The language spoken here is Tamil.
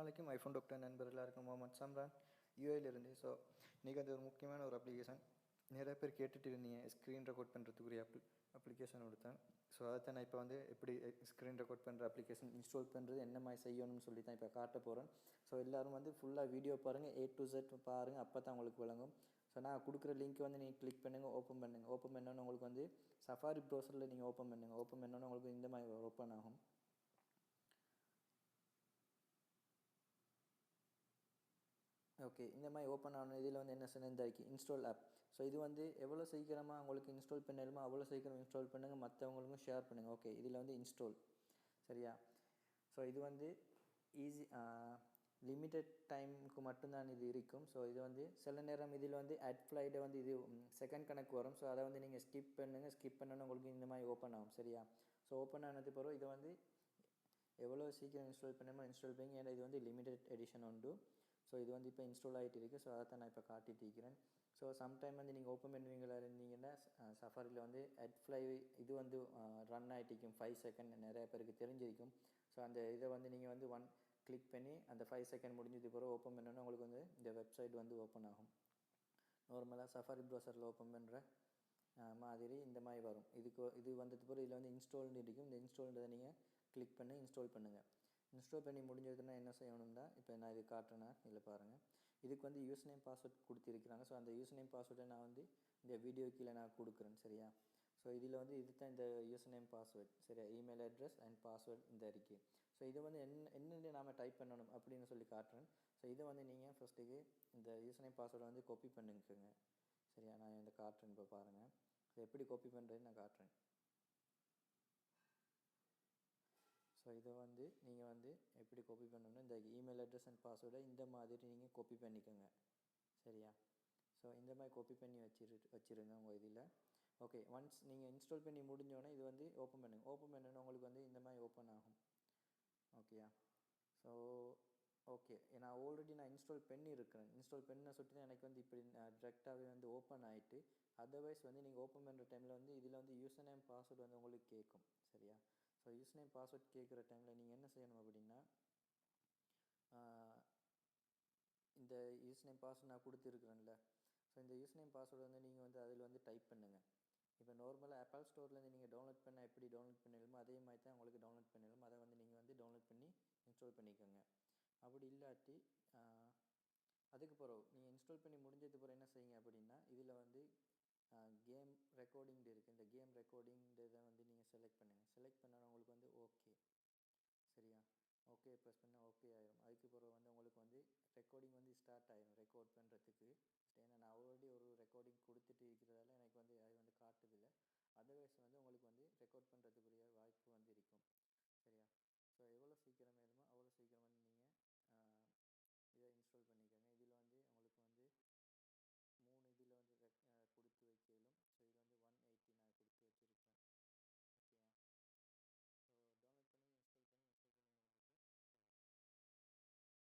அலைக்கும். ஐஃபோன் டாக்டர் நண்பர்களாக எல்லாருக்கும் முகமது சம்ரான் யூஏலிருந்து. ஸோ இன்றைக்கி அது ஒரு முக்கியமான ஒரு அப்ளிகேஷன் நிறைய பேர் கேட்டுட்டு இருந்தீங்க. ஸ்க்ரீன் ரெக்கார்ட் பண்ணுறதுக்குரிய அப்ளி அப்ளிகேஷன் கொடுத்தேன். ஸோ அதை நான் இப்போ வந்து எப்படி ஸ்க்ரீன் ரெக்கார்ட் பண்ணுற அப்ளிகேஷன் இன்ஸ்டால் பண்ணுறது என்ன மாதிரி செய்யணும்னு சொல்லி தான் இப்போ காட்ட போகிறேன் ஸோ எல்லோரும் வந்து ஃபுல்லாக வீடியோ பாருங்கள் ஏ டு செட் பாருங்கள் அப்போ தான் உங்களுக்கு விளங்கும். ஸோ நான் கொடுக்குற லிங்க் வந்து நீங்கள் கிளிக் பண்ணுங்கள் ஓப்பன் பண்ணுங்கள் ஓப்பன் பண்ணோன்னு உங்களுக்கு வந்து சஃபாரி ப்ரௌசரில் நீங்கள் ஓப்பன் பண்ணுங்கள் ஓப்பன் பண்ணோன்னு உங்களுக்கு இந்த மாதிரி ஓப்பன் ஆகும். ஓகே இந்த மாதிரி ஓப்பன் ஆன இதில் வந்து என்ன சொன்ன இந்த இன்ஸ்டால் ஆப் ஸோ இது வந்து எவ்வளோ சீக்கிரமாக உங்களுக்கு இன்ஸ்டால் பண்ணணுமோ அவ்வளோ சீக்கிரம் இன்ஸ்டால் பண்ணுங்கள் மற்றவங்களுக்கும் ஷேர் பண்ணுங்கள் ஓகே இதில் வந்து இன்ஸ்டால் சரியா? ஸோ இது வந்து ஈஸி லிமிட்டட் டைமுக்கு மட்டும்தான் இது இருக்கும். ஸோ இது வந்து சில நேரம் இதில் வந்து அட் ஃப்ளைட்டை வந்து இது செகண்ட் கணக்கு வரும். ஸோ அதை வந்து நீங்கள் ஸ்கிப் பண்ணுங்கள் ஸ்கிப் பண்ணணும் உங்களுக்கு இந்த மாதிரி ஓப்பன் ஆகும். சரியா? ஸோ ஓப்பன் ஆனது பிறகு இதை வந்து எவ்வளோ சீக்கிரம் இன்ஸ்டால் பண்ணணுமோ இன்ஸ்டால் பண்ணுங்க. ஏன்னா இது வந்து லிமிடெட் எடிஷன் உண்டு. ஸோ இது வந்து இப்போ இன்ஸ்டால் ஆகிட்டு இருக்குது ஸோ அதை தான் நான் இப்போ காட்டிட்டு இருக்கிறேன். ஸோ சம்டைம் வந்து நீங்கள் ஓப்பன் பண்ணுவீங்களா இருந்தீங்கன்னா சஃபாரியில் வந்து ஹெட் ஃப்ளை இது வந்து ரன் ஆகிட்டிருக்கும் ஃபைவ் செகண்ட் நிறைய பேருக்கு தெரிஞ்சிருக்கும். ஸோ அந்த இதை வந்து நீங்கள் வந்து ஒன் கிளிக் பண்ணி அந்த ஃபைவ் செகண்ட் முடிஞ்சது பிறகு ஓப்பன் பண்ணோன்னா உங்களுக்கு வந்து இந்த வெப்சைட் வந்து ஓப்பன் ஆகும். நார்மலாக சஃபாரி ப்ரௌசரில் ஓப்பன் பண்ணுற மாதிரி இந்த மாதிரி வரும். இதுக்கு இது வந்தது பிறகு இதில் வந்து இன்ஸ்டால்னு இருக்கும். இந்த இன்ஸ்டால்ன்றதை நீங்கள் கிளிக் பண்ணி இன்ஸ்டால் பண்ணுங்கள் இன்ஸ்டால் பண்ணி முடிஞ்சதுன்னா என்ன செய்யணும்னா இப்போ நான் இது காட்டுறேன்னா இதில் பாருங்கள் இதுக்கு வந்து யூஸ் நேம் பாஸ்வேர்ட் கொடுத்துருக்குறாங்க. ஸோ அந்த யூஸ் நேம் பாஸ்வேர்டை நான் வந்து இந்த வீடியோ கீழே நான் கொடுக்குறேன். சரியா? ஸோ இதில் வந்து இது தான் இந்த யூஸ் நேம் பாஸ்வேர்ட். சரியா? இமெயில் அட்ரஸ் அண்ட் பாஸ்வேர்ட் இந்த இருக்குது ஸோ இதை வந்து என்ன என்னென்ன நாம் டைப் பண்ணணும் அப்படின்னு சொல்லி காட்டுறேன். ஸோ இதை வந்து நீங்கள் ஃபஸ்ட்டுக்கு இந்த யூஸ் நேம் பாஸ்வேர்டை வந்து காப்பி பண்ணிக்கோங்க. சரியா? நான் இந்த காட்டுறேன் இப்போ பாருங்கள் ஸோ எப்படி காப்பி பண்ணுறதுன்னு நான் காட்டுறேன். ஸோ இதை வந்து நீங்கள் வந்து எப்படி காப்பி பண்ணணும்னா இந்த இமெயில் அட்ரஸ் அண்ட் பாஸ்வேர்டை இந்த மாதிரி நீங்கள் காப்பி பண்ணிக்கோங்க. சரியா? ஸோ இந்த மாதிரி காப்பி பண்ணி வச்சிரு வச்சுருங்க உங்கள் இதில். ஓகே ஒன்ஸ் நீங்கள் இன்ஸ்டால் பண்ணி முடிஞ்சோடனே இது வந்து ஓப்பன் பண்ணுங்கள் ஓப்பன் பண்ணோன்னே உங்களுக்கு வந்து இந்த மாதிரி ஓப்பன் ஆகும். ஓகேயா ஸோ ஓகே நான் ஆல்ரெடி நான் இன்ஸ்டால் பண்ணியிருக்கிறேன் இன்ஸ்டால் பண்ண சொல்லிட்டு எனக்கு வந்து இப்படி டேரெக்டாகவே வந்து ஓப்பன் ஆகிட்டு அதர்வைஸ் வந்து நீங்கள் ஓப்பன் பண்ணுற டைமில் வந்து இதில் வந்து யூசர் நேம் பாஸ்வேர்டு வந்து உங்களுக்கு கேட்கும். சரியா? ஸோ யூஸ் நேம் பாஸ்வேர்ட் கேட்குற டைமில் நீங்கள் என்ன செய்யணும் அப்படின்னா இந்த யூஸ் நேம் பாஸ்வேர்ட் நான் கொடுத்துருக்குறேன்ல. ஸோ இந்த யூஸ் நேம் பாஸ்வேர்டு வந்து நீங்கள் வந்து அதில் வந்து டைப் பண்ணுங்கள் இப்போ நார்மலாக ஆப்பிள் ஸ்டோர்லேருந்து நீங்கள் டவுன்லோட் பண்ண எப்படி டவுன்லோட் பண்ணிடணுமோ அதே மாதிரி தான் உங்களுக்கு டவுன்லோட் பண்ணிடணும். அதை வந்து நீங்கள் வந்து டவுன்லோட் பண்ணி இன்ஸ்டால் பண்ணிக்கோங்க. அப்படி இல்லாட்டி அதுக்கு பிறகு நீங்கள் இன்ஸ்டால் பண்ணி முடிஞ்சதுக்கு பிறகு என்ன செய்யுங்க? கேம் ரெக்கார்டிங்டு இருக்குது இந்த கேம் ரெக்கார்டிங் இதை வந்து நீங்கள் செலக்ட் பண்ணுங்கள் செலக்ட் பண்ணால் உங்களுக்கு வந்து ஓகே சரியா? ஓகே ப்ரெஸ் பண்ணால் ஓகே ஆயிரும். அதுக்கு பிறகு வந்து உங்களுக்கு வந்து ரெக்கார்டிங் வந்து ஸ்டார்ட் ஆயிரும். ரெக்கார்ட் பண்ணுறதுக்கு ஏன்னா நான் ஆல்ரெடி ஒரு ரெக்கார்டிங் கொடுத்துட்டு இருக்கிறதால எனக்கு வந்து அது வந்து காட்டுதில்லை அதர்வைஸ் வந்து உங்களுக்கு வந்து ரெக்கார்ட் பண்ணுறதுக்குரிய